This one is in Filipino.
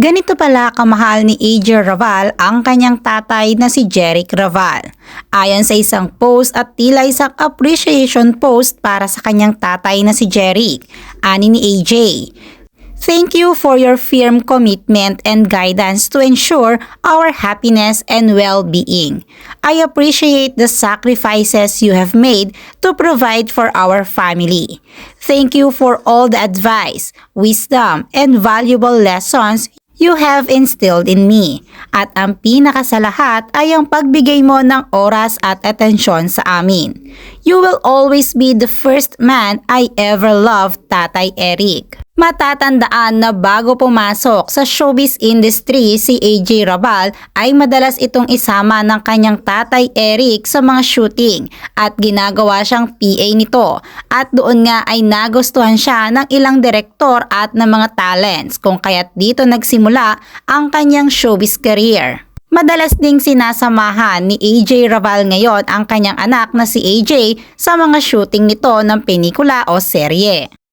Ganito pala kamahal ni AJ Raval ang kanyang tatay na si Jeric Raval. Ayon sa isang post at tila isang appreciation post para sa kanyang tatay na si Jeric, ani ni AJ. Thank you for your firm commitment and guidance to ensure our happiness and well-being. I appreciate the sacrifices you have made to provide for our family. Thank you for all the advice, wisdom, and valuable lessons you have instilled in me. At ang pinaka sa lahat ay ang pagbigay mo ng oras at atensyon sa amin. You will always be the first man I ever loved, Tatay Eric. Matatandaan na bago pumasok sa showbiz industry si AJ Rabal ay madalas itong isama ng kanyang tatay Eric sa mga shooting at ginagawa siyang PA nito at doon nga ay nagustuhan siya ng ilang direktor at ng mga talents kung kaya't dito nagsimula ang kanyang showbiz career. Madalas ding sinasamahan ni AJ Raval ngayon ang kanyang anak na si AJ sa mga shooting nito ng pelikula o serye.